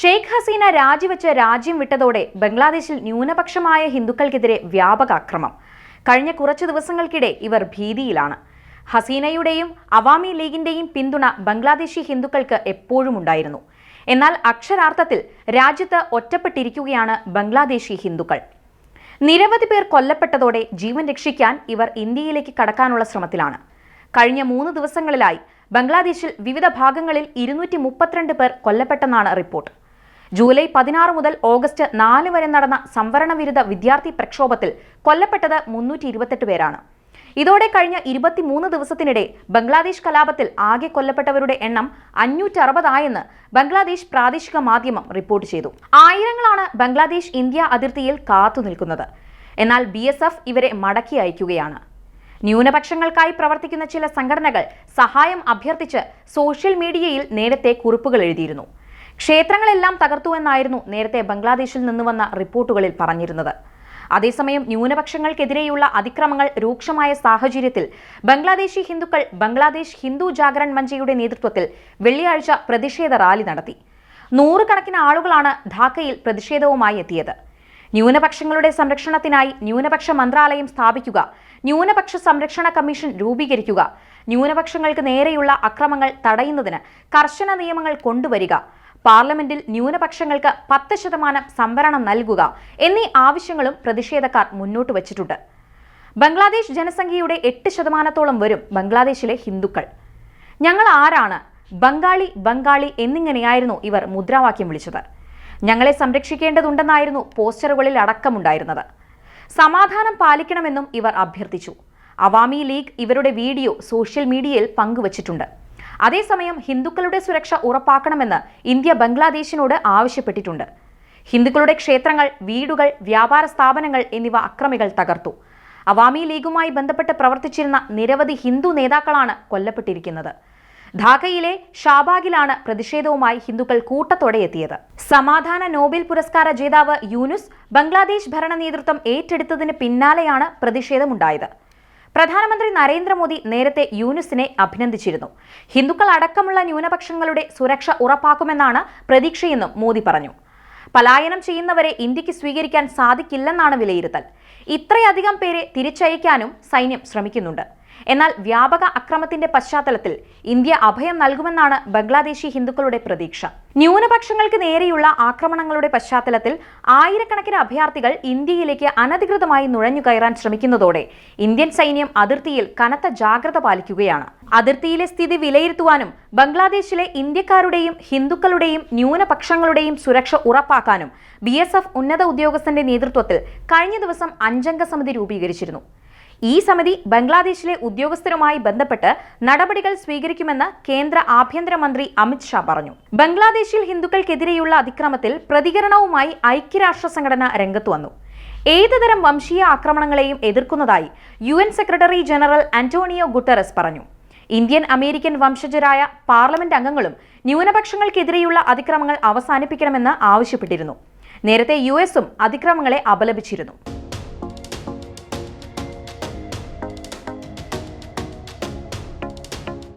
ഷെയ്ഖ് ഹസീന രാജിവെച്ച് രാജ്യം വിട്ടതോടെ ബംഗ്ലാദേശിൽ ന്യൂനപക്ഷമായ ഹിന്ദുക്കൾക്കെതിരെ വ്യാപക അക്രമം. കഴിഞ്ഞ കുറച്ചു ദിവസങ്ങൾക്കിടെ ഇവർ ഭീതിയിലാണ്. ഹസീനയുടെയും അവാമി ലീഗിന്റെയും പിന്തുണ ബംഗ്ലാദേശി ഹിന്ദുക്കൾക്ക് എപ്പോഴും ഉണ്ടായിരുന്നു. എന്നാൽ അക്ഷരാർത്ഥത്തിൽ രാജ്യത്ത് ഒറ്റപ്പെട്ടിരിക്കുകയാണ് ബംഗ്ലാദേശി ഹിന്ദുക്കൾ. നിരവധി പേർ കൊല്ലപ്പെട്ടതോടെ ജീവൻ രക്ഷിക്കാൻ ഇവർ ഇന്ത്യയിലേക്ക് കടക്കാനുള്ള ശ്രമത്തിലാണ്. കഴിഞ്ഞ മൂന്ന് ദിവസങ്ങളിലായി ബംഗ്ലാദേശിൽ വിവിധ ഭാഗങ്ങളിൽ ഇരുന്നൂറ്റി മുപ്പത്തിരണ്ട് പേർ കൊല്ലപ്പെട്ടെന്നാണ് റിപ്പോർട്ട്. ജൂലൈ പതിനാറ് മുതൽ ഓഗസ്റ്റ് നാല് വരെ നടന്ന സംവരണ വിരുദ്ധ വിദ്യാർത്ഥി പ്രക്ഷോഭത്തിൽ കൊല്ലപ്പെട്ടത് മുന്നൂറ്റി ഇരുപത്തെട്ട് പേരാണ്. ഇതോടെ കഴിഞ്ഞ ഇരുപത്തിമൂന്ന് ദിവസത്തിനിടെ ബംഗ്ലാദേശ് കലാപത്തിൽ ആകെ കൊല്ലപ്പെട്ടവരുടെ എണ്ണം അഞ്ഞൂറ്റി അറുപതായെന്ന് ബംഗ്ലാദേശ് പ്രാദേശിക മാധ്യമം റിപ്പോർട്ട് ചെയ്തു. ആയിരങ്ങളാണ് ബംഗ്ലാദേശ് ഇന്ത്യ അതിർത്തിയിൽ കാത്തുനിൽക്കുന്നത് എന്നാൽ ബി ഇവരെ മടക്കി അയക്കുകയാണ്. ന്യൂനപക്ഷങ്ങൾക്കായി പ്രവർത്തിക്കുന്ന ചില സംഘടനകൾ സഹായം അഭ്യർത്ഥിച്ച് സോഷ്യൽ മീഡിയയിൽ നേരത്തെ കുറിപ്പുകൾ എഴുതിയിരുന്നു. ക്ഷേത്രങ്ങളെല്ലാം തകർത്തു എന്നായിരുന്നു നേരത്തെ ബംഗ്ലാദേശിൽ നിന്ന് വന്ന റിപ്പോർട്ടുകളിൽ പറഞ്ഞിരുന്നത്. അതേസമയം ന്യൂനപക്ഷങ്ങൾക്കെതിരെയുള്ള അതിക്രമങ്ങൾ രൂക്ഷമായ സാഹചര്യത്തിൽ ബംഗ്ലാദേശി ഹിന്ദുക്കൾ ബംഗ്ലാദേശ് ഹിന്ദു ജാഗരൺ മഞ്ചയുടെ നേതൃത്വത്തിൽ വെള്ളിയാഴ്ച പ്രതിഷേധ റാലി നടത്തി. നൂറുകണക്കിന് ആളുകളാണ് ധാക്കയിൽ പ്രതിഷേധവുമായി എത്തിയത്. ന്യൂനപക്ഷങ്ങളുടെ സംരക്ഷണത്തിനായി ന്യൂനപക്ഷ മന്ത്രാലയം സ്ഥാപിക്കുക ന്യൂനപക്ഷ സംരക്ഷണ കമ്മീഷൻ രൂപീകരിക്കുക ന്യൂനപക്ഷങ്ങൾക്ക് നേരെയുള്ള അക്രമങ്ങൾ തടയുന്നതിന് കർശന നിയമങ്ങൾ കൊണ്ടുവരിക പാർലമെന്റിൽ ന്യൂനപക്ഷങ്ങൾക്ക് പത്ത് ശതമാനം സംവരണം നൽകുക എന്നീ ആവശ്യങ്ങളും പ്രതിഷേധക്കാർ മുന്നോട്ട് വച്ചിട്ടുണ്ട്. ബംഗ്ലാദേശ് ജനസംഖ്യയുടെ എട്ട് ശതമാനത്തോളം വരും ബംഗ്ലാദേശിലെ ഹിന്ദുക്കൾ. ഞങ്ങൾ ആരാണ്? ബംഗാളി ബംഗാളി എന്നിങ്ങനെയായിരുന്നു ഇവർ മുദ്രാവാക്യം വിളിച്ചത്. ഞങ്ങളെ സംരക്ഷിക്കേണ്ടതുണ്ടെന്നായിരുന്നു പോസ്റ്ററുകളിൽ അടക്കമുണ്ടായിരുന്നത്. സമാധാനം പാലിക്കണമെന്നും ഇവർ അഭ്യർത്ഥിച്ചു. അവാമി ലീഗ് ഇവരുടെ വീഡിയോ സോഷ്യൽ മീഡിയയിൽ പങ്കുവച്ചിട്ടുണ്ട്. അതേസമയം ഹിന്ദുക്കളുടെ സുരക്ഷ ഉറപ്പാക്കണമെന്ന് ഇന്ത്യ ബംഗ്ലാദേശിനോട് ആവശ്യപ്പെട്ടിട്ടുണ്ട്. ഹിന്ദുക്കളുടെ ക്ഷേത്രങ്ങൾ വീടുകൾ വ്യാപാര സ്ഥാപനങ്ങൾ എന്നിവ അക്രമികൾ തകർത്തു. അവാമി ലീഗുമായി ബന്ധപ്പെട്ട് പ്രവർത്തിച്ചിരുന്ന നിരവധി ഹിന്ദു നേതാക്കളാണ് കൊല്ലപ്പെട്ടിരിക്കുന്നത്. ധാക്കയിലെ ഷാബാഗിലാണ് പ്രതിഷേധവുമായി ഹിന്ദുക്കൾ കൂട്ടത്തോടെ എത്തിയത്. സമാധാന നോബൽ പുരസ്കാര ജേതാവ് യൂനുസ് ബംഗ്ലാദേശ് ഭരണ നേതൃത്വം ഏറ്റെടുത്തതിന് പിന്നാലെയാണ് പ്രതിഷേധമുണ്ടായത്. പ്രധാനമന്ത്രി നരേന്ദ്രമോദി നേരത്തെ യൂനുസിനെ അഭിനന്ദിച്ചിരുന്നു. ഹിന്ദുക്കൾ അടക്കമുള്ള ന്യൂനപക്ഷങ്ങളുടെ സുരക്ഷ ഉറപ്പാക്കുമെന്നാണ് പ്രതീക്ഷയെന്നും മോദി പറഞ്ഞു. പലായനം ചെയ്യുന്നവരെ ഇന്ത്യയ്ക്ക് സ്വീകരിക്കാൻ സാധിക്കില്ലെന്നാണ് വിലയിരുത്തൽ. ഇത്രയധികം പേരെ തിരിച്ചയക്കാനും സൈന്യം ശ്രമിക്കുന്നുണ്ട്. എന്നാൽ വ്യാപക അക്രമത്തിന്റെ പശ്ചാത്തലത്തിൽ ഇന്ത്യ അഭയം നൽകുമെന്നാണ് ബംഗ്ലാദേശി ഹിന്ദുക്കളുടെ പ്രതീക്ഷ. ന്യൂനപക്ഷങ്ങൾക്ക് നേരെയുള്ള ആക്രമണങ്ങളുടെ പശ്ചാത്തലത്തിൽ ആയിരക്കണക്കിന് അഭയാർത്ഥികൾ ഇന്ത്യയിലേക്ക് അനധികൃതമായി നുഴഞ്ഞു കയറാൻ ശ്രമിക്കുന്നതോടെ ഇന്ത്യൻ സൈന്യം അതിർത്തിയിൽ കനത്ത ജാഗ്രത പാലിക്കുകയാണ്. അതിർത്തിയിലെ സ്ഥിതി വിലയിരുത്തുവാനും ബംഗ്ലാദേശിലെ ഇന്ത്യക്കാരുടെയും ഹിന്ദുക്കളുടെയും ന്യൂനപക്ഷങ്ങളുടെയും സുരക്ഷ ഉറപ്പാക്കാനും ബി ഉന്നത ഉദ്യോഗസ്ഥന്റെ നേതൃത്വത്തിൽ കഴിഞ്ഞ ദിവസം അഞ്ചംഗ സമിതി രൂപീകരിച്ചിരുന്നു. ഈ സമിതി ബംഗ്ലാദേശിലെ ഉദ്യോഗസ്ഥരുമായി ബന്ധപ്പെട്ട് നടപടികൾ സ്വീകരിക്കുമെന്ന് കേന്ദ്ര ആഭ്യന്തരമന്ത്രി അമിത് ഷാ പറഞ്ഞു. ബംഗ്ലാദേശിൽ ഹിന്ദുക്കൾക്കെതിരെയുള്ള അതിക്രമത്തിൽ പ്രതികരണവുമായി ഐക്യരാഷ്ട്ര സംഘടന രംഗത്തു വന്നു. ഏതുതരം വംശീയ ആക്രമണങ്ങളെയും എതിർക്കുന്നതായി U N secretary general Antonio Guterres പറഞ്ഞു. ഇന്ത്യൻ അമേരിക്കൻ വംശജരായ പാർലമെന്റ് അംഗങ്ങളും ന്യൂനപക്ഷങ്ങൾക്കെതിരെയുള്ള അതിക്രമങ്ങൾ അവസാനിപ്പിക്കണമെന്ന് ആവശ്യപ്പെട്ടിരുന്നു. നേരത്തെ യു എസും അതിക്രമങ്ങളെ അപലപിച്ചിരുന്നു.